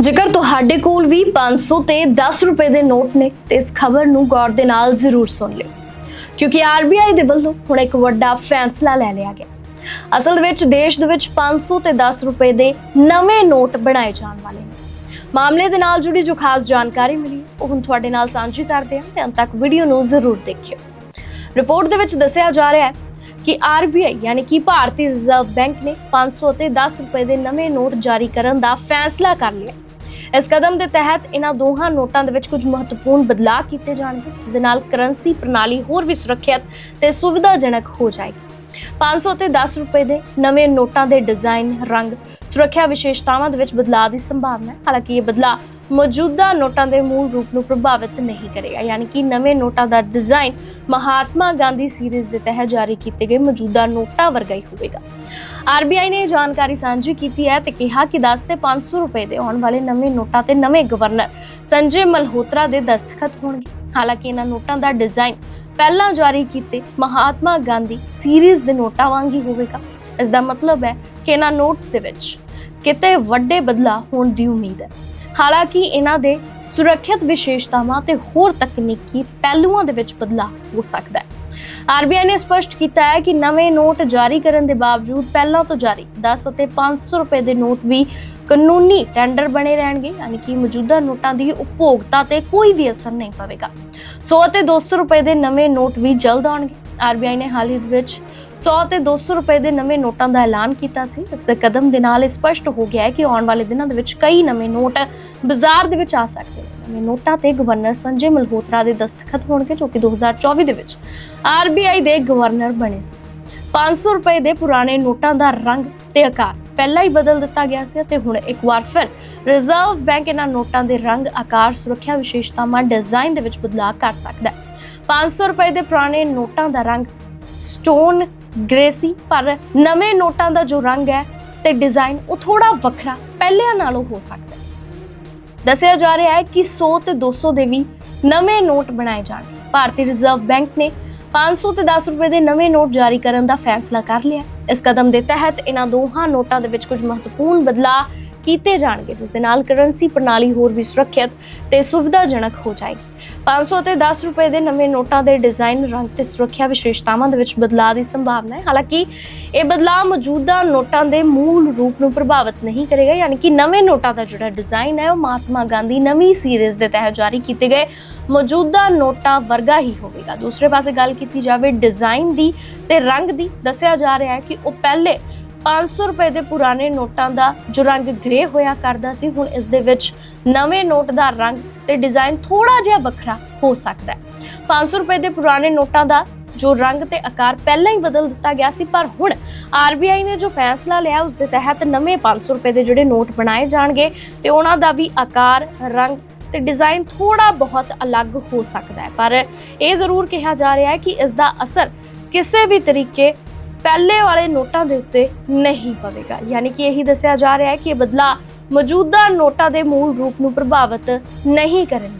ਜੇਕਰ ਤੁਹਾਡੇ ਕੋਲ ਵੀ 500 ਤੇ 10 ਰੁਪਏ ਦੇ ਨੋਟ ਨੇ, ਤੇ ਇਸ ਖਬਰ ਨੂੰ ਗੌਰ ਦੇ ਨਾਲ ਜ਼ਰੂਰ ਸੁਣ ਲਿਓ। ਕਿਉਂਕਿ ਆਰਬੀਆਈ ਦੇ ਵੱਲੋਂ ਹੁਣ ਇੱਕ ਵੱਡਾ ਫੈਸਲਾ ਲੈ ਲਿਆ ਗਿਆ। ਅਸਲ ਵਿੱਚ ਦੇਸ਼ ਦੇ ਵਿੱਚ 500 ਤੇ 10 ਰੁਪਏ ਦੇ ਨਵੇਂ ਨੋਟ ਬਣਾਏ ਜਾਣ ਵਾਲੇ ਨੇ। ਮਾਮਲੇ ਦੇ ਨਾਲ ਜੁੜੀ ਜੋ ਖਾਸ ਜਾਣਕਾਰੀ ਮਿਲੀ, ਉਹ ਹੁਣ ਤੁਹਾਡੇ ਨਾਲ ਸਾਂਝੀ ਕਰਦੇ ਹਾਂ ਤੇ ਅੰਤ ਤੱਕ ਵੀਡੀਓ ਨੂੰ ਜ਼ਰੂਰ ਦੇਖਿਓ। ਰਿਪੋਰਟ ਦੇ ਵਿੱਚ ਦੱਸਿਆ ਜਾ ਰਿਹਾ ਹੈ ਕਿ ਆਰਬੀਆਈ ਯਾਨੀ ਕਿ ਭਾਰਤੀ ਰਿਜ਼ਰਵ ਬੈਂਕ ਨੇ 500 ਤੇ 10 ਰੁਪਏ ਦੇ ਨਵੇਂ ਨੋਟ ਜਾਰੀ ਕਰਨ ਦਾ ਫੈਸਲਾ ਕਰ ਲਿਆ। ਇਸ ਕਦਮ ਦੇ ਤਹਿਤ ਇਹਨਾਂ ਦੋਹਾਂ ਨੋਟਾਂ ਦੇ ਵਿੱਚ ਕੁਝ ਮਹੱਤਵਪੂਰਨ ਬਦਲਾਅ ਕੀਤੇ ਜਾਣਗੇ, ਜਿਸ ਦੇ ਨਾਲ ਕਰੰਸੀ ਪ੍ਰਣਾਲੀ ਹੋਰ ਵੀ ਸੁਰੱਖਿਅਤ ਤੇ ਸੁਵਿਧਾਜਨਕ ਹੋ ਜਾਏਗੀ। 500 ਤੇ 10 ਰੁਪਏ ਦੇ ਨਵੇਂ ਨੋਟਾਂ ਦੇ ਡਿਜ਼ਾਈਨ, ਰੰਗ, ਸੁਰੱਖਿਆ ਵਿਸ਼ੇਸ਼ਤਾਵਾਂ ਦੇ ਵਿੱਚ ਬਦਲਾਅ ਦੀ ਸੰਭਾਵਨਾ ਹੈ। ਹਾਲਾਂਕਿ ਇਹ ਬਦਲਾਅ ਮੌਜੂਦਾ ਨੋਟਾਂ ਦੇ ਮੂਲ ਰੂਪ ਨੂੰ ਪ੍ਰਭਾਵਿਤ ਨਹੀਂ ਕਰੇਗਾ। ਯਾਨੀ ਕਿ ਨਵੇਂ ਨੋਟਾਂ ਦਾ ਡਿਜ਼ਾਈਨ ਮਹਾਤਮਾ ਗਾਂਧੀ ਸੀਰੀਜ਼ ਦੇ ਤਹਿਤ ਜਾਰੀ ਕੀਤੇ ਗਏ ਮੌਜੂਦਾ ਨੋਟਾਂ ਵਰਗਾ ਹੀ ਹੋਵੇਗਾ। ਆਰਬੀਆਈ ਨੇ ਇਹ ਜਾਣਕਾਰੀ ਸਾਂਝੀ ਕੀਤੀ ਹੈ ਤੇ ਕਿਹਾ ਕਿ 10 ਤੇ 500 ਰੁਪਏ ਦੇ ਆਉਣ ਵਾਲੇ ਨਵੇਂ ਨੋਟਾਂ ਤੇ ਨਵੇਂ ਗਵਰਨਰ ਸੰਜੇ ਮਲਹੋਤਰਾ ਦੇ ਦਸਤਖਤ ਹੋਣਗੇ। ਹਾਲਾਂਕਿ ਇਹਨਾਂ ਨੋਟਾਂ ਦਾ ਡਿਜ਼ਾਈਨ ਪਹਿਲਾਂ ਜਾਰੀ ਕੀਤੇ ਮਹਾਤਮਾ ਗਾਂਧੀ ਸੀਰੀਜ਼ ਦੇ ਨੋਟਾਂ ਵਾਂਗ ਹੀ ਹੋਵੇਗਾ। ਇਸ ਦਾ ਮਤਲਬ ਹੈ ਕਿ ਇਹਨਾਂ ਨੋਟਸ ਦੇ ਵਿੱਚ ਕਿਤੇ ਵੱਡੇ ਬਦਲਾਅ ਹੋਣ ਦੀ ਉਮੀਦ ਹੈ। ਹਾਲਾਂਕਿ ਇਹਨਾਂ ਦੇ ਸੁਰੱਖਿਅਤ ਵਿਸ਼ੇਸ਼ਤਾਵਾਂ ਤੇ ਹੋਰ ਤਕਨੀਕੀ ਪਹਿਲੂਆਂ ਦੇ ਵਿੱਚ ਬਦਲਾਅ ਹੋ ਸਕਦਾ ਹੈ। ਆਰਬੀਆਈ ਨੇ ਸਪਸ਼ਟ ਕੀਤਾ ਹੈ ਕਿ ਨਵੇਂ ਨੋਟ ਜਾਰੀ ਕਰਨ ਦੇ ਬਾਵਜੂਦ ਪਹਿਲਾਂ ਤੋਂ ਜਾਰੀ 10 ਅਤੇ 500 ਰੁਪਏ ਦੇ ਨੋਟ ਵੀ ਕਾਨੂੰਨੀ ਟੈਂਡਰ ਬਣੇ ਰਹਿਣਗੇ, ਯਾਨੀ ਕਿ ਮੌਜੂਦਾ ਨੋਟਾਂ ਦੀ ਉਪਭੋਗਤਾ ਤੇ ਕੋਈ ਵੀ ਅਸਰ ਨਹੀਂ ਪਵੇਗਾ। 100 ਅਤੇ 200 ਰੁਪਏ ਦੇ ਨਵੇਂ ਨੋਟ ਵੀ ਜਲਦ ਆਉਣਗੇ। ਆਰਬੀਆਈ ਨੇ ਹਾਲ ਹੀ ਵਿੱਚ 100 ਤੇ 200 ਰੁਪਏ ਦੇ ਨਵੇਂ ਨੋਟਾਂ ਦਾ ਐਲਾਨ ਕੀਤਾ ਸੀ। ਇਸ ਕਦਮ ਦੇ ਨਾਲ ਸਪਸ਼ਟ ਹੋ ਗਿਆ ਹੈ ਕਿ ਆਉਣ ਵਾਲੇ ਦਿਨਾਂ ਦੇ ਵਿੱਚ ਕਈ ਨਵੇਂ ਨੋਟ ਬਾਜ਼ਾਰ ਦੇ ਵਿੱਚ ਆ ਸਕਦੇ ਨੇ। ਨਵੇਂ ਨੋਟਾਂ ਤੇ ਗਵਰਨਰ ਸੰਜੇ ਮਲਹੋਤਰਾ ਦੇ ਦਸਤਖਤ ਹੋਣਗੇ, ਜੋ ਕਿ 2024 ਦੇ ਵਿੱਚ ਆਰਬੀਆਈ ਦੇ ਗਵਰਨਰ ਬਣੇ ਸੀ। 500 ਰੁਪਏ ਦੇ ਪੁਰਾਣੇ ਨੋਟਾਂ ਦਾ ਰੰਗ ਤੇ ਆਕਾਰ ਪਹਿਲਾਂ ਹੀ ਬਦਲ ਦਿੱਤਾ ਗਿਆ ਸੀ ਤੇ ਹੁਣ ਇੱਕ ਵਾਰ ਫਿਰ ਰਿਜ਼ਰਵ ਬੈਂਕ ਇਹਨਾਂ ਨੋਟਾਂ ਦੇ ਰੰਗ, ਆਕਾਰ, ਸੁਰੱਖਿਆ ਵਿਸ਼ੇਸ਼ਤਾਵਾਂ, ਡਿਜ਼ਾਈਨ ਦੇ ਵਿੱਚ ਬਦਲਾਅ ਕਰ ਸਕਦਾ ਹੈ। 500 ਰੁਪਏ ਦੇ ਪੁਰਾਣੇ ਨੋਟਾਂ ਦਾ ਰੰਗ ਸਟੋਨ ਗ੍ਰੇ ਸੀ, ਪਰ ਨਵੇਂ ਨੋਟਾਂ ਦਾ ਜੋ ਰੰਗ ਹੈ ਤੇ ਡਿਜ਼ਾਈਨ ਉਹ ਥੋੜਾ ਵੱਖਰਾ ਪਹਿਲਿਆਂ ਨਾਲੋਂ ਹੋ ਸਕਦਾ ਹੈ। ਦੱਸਿਆ ਜਾ ਰਿਹਾ ਹੈ ਕਿ 100 ਤੇ 200 ਦੇ ਵੀ ਨਵੇਂ ਨੋਟ ਬਣਾਏ ਜਾਣ। ਭਾਰਤੀ ਰਿਜ਼ਰਵ ਬੈਂਕ ਨੇ 500 ਤੇ 10 ਰੁਪਏ ਦੇ ਨਵੇਂ ਨੋਟ ਜਾਰੀ ਕਰਨ ਦਾ ਫੈਸਲਾ ਕਰ ਲਿਆ ਇਸ ਕਦਮ ਦੇ ਤਹਿਤ ਇਹਨਾਂ ਦੋਹਾਂ ਨੋਟਾਂ ਦੇ ਵਿੱਚ ਕੁਝ ਮਹੱਤਵਪੂਰਨ ਬਦਲਾਅ ਕੀਤੇ ਜਾਣਗੇ, ਜਿਸ ਦੇ ਨਾਲ ਕਰੰਸੀ ਪ੍ਰਣਾਲੀ ਹੋਰ ਵੀ ਸੁਰੱਖਿਅਤ ਤੇ ਸੁਵਿਧਾਜਨਕ ਹੋ ਜਾਏਗੀ। 500 ਤੇ 10 ਰੁਪਏ ਦੇ ਨਵੇਂ ਨੋਟਾਂ ਦੇ ਡਿਜ਼ਾਈਨ ਰੰਗ ਤੇ ਸੁਰੱਖਿਆ ਵਿਸ਼ੇਸ਼ਤਾਵਾਂ ਦੇ ਵਿੱਚ ਬਦਲਾਅ ਦੀ ਸੰਭਾਵਨਾ ਹੈ। ਹਾਲਾਂਕਿ, ਇਹ ਬਦਲਾਅ ਮੌਜੂਦਾ ਨੋਟਾਂ ਦੇ ਮੂਲ ਰੂਪ ਨੂੰ ਪ੍ਰਭਾਵਿਤ ਨਹੀਂ ਕਰੇਗਾ, ਯਾਨੀ ਕਿ ਨਵੇਂ ਨੋਟਾਂ ਦਾ ਜਿਹੜਾ ਡਿਜ਼ਾਈਨ ਹੈ, ਉਹ ਮਹਾਤਮਾ ਗਾਂਧੀ ਨਵੀਂ ਸੀਰੀਜ਼ ਦੇ ਤਹਿਤ ਜਾਰੀ ਕੀਤੇ ਗਏ ਮੌਜੂਦਾ ਨੋਟਾਂ ਵਰਗਾ ਹੀ ਹੋਵੇਗਾ। ਦੂਸਰੇ ਪਾਸੇ ਗੱਲ ਕੀਤੀ ਜਾਵੇ ਡਿਜ਼ਾਈਨ ਦੀ ਤੇ ਰੰਗ ਦੀ, ਦੱਸਿਆ ਜਾ ਰਿਹਾ ਹੈ ਕਿ ਉਹ ਪਹਿਲੇ 500 ਰੁਪਏ ਦੇ ਪੁਰਾਣੇ ਨੋਟਾਂ ਦਾ ਜੋ ਰੰਗ ਗ੍ਰੇ ਹੋਇਆ ਕਰਦਾ ਸੀ, ਹੁਣ ਇਸ ਦੇ ਵਿੱਚ ਨਵੇਂ ਨੋਟ ਦਾ ਰੰਗ ਤੇ ਡਿਜ਼ਾਈਨ ਥੋੜਾ ਜਿਹਾ ਵੱਖਰਾ ਹੋ ਸਕਦਾ ਹੈ। 500 ਰੁਪਏ ਦੇ ਪੁਰਾਣੇ ਨੋਟਾਂ ਦਾ ਜੋ ਰੰਗ ਤੇ ਆਕਾਰ ਪਹਿਲਾਂ ਹੀ ਬਦਲ ਦਿੱਤਾ ਗਿਆ ਸੀ, ਪਰ ਹੁਣ ਆਰਬੀਆਈ ਨੇ ਜੋ ਫੈਸਲਾ ਲਿਆ, ਉਸ ਦੇ ਤਹਿਤ ਨਵੇਂ 500 ਰੁਪਏ ਦੇ ਜਿਹੜੇ ਨੋਟ ਬਣਾਏ ਜਾਣਗੇ ਤੇ ਉਹਨਾਂ ਦਾ ਵੀ ਆਕਾਰ, ਰੰਗ ਤੇ ਡਿਜ਼ਾਈਨ ਥੋੜਾ ਬਹੁਤ ਅਲੱਗ ਹੋ ਸਕਦਾ ਹੈ। ਪਰ ਇਹ ਜ਼ਰੂਰ ਕਿਹਾ ਜਾ ਰਿਹਾ ਹੈ ਕਿ ਇਸ ਦਾ ਅਸਰ ਕਿਸੇ ਵੀ ਤਰੀਕੇ ਪਹਿਲੇ ਵਾਲੇ ਨੋਟਾਂ ਦੇ ਉੱਤੇ ਨਹੀਂ ਪਵੇਗਾ। ਯਾਨੀ ਕਿ ਇਹੀ ਦੱਸਿਆ ਜਾ ਰਿਹਾ ਹੈ ਕਿ ਇਹ ਬਦਲਾਅ ਮੌਜੂਦਾ ਨੋਟਾਂ ਦੇ ਮੂਲ ਰੂਪ ਨੂੰ ਪ੍ਰਭਾਵਿਤ ਨਹੀਂ ਕਰਨਗੇ।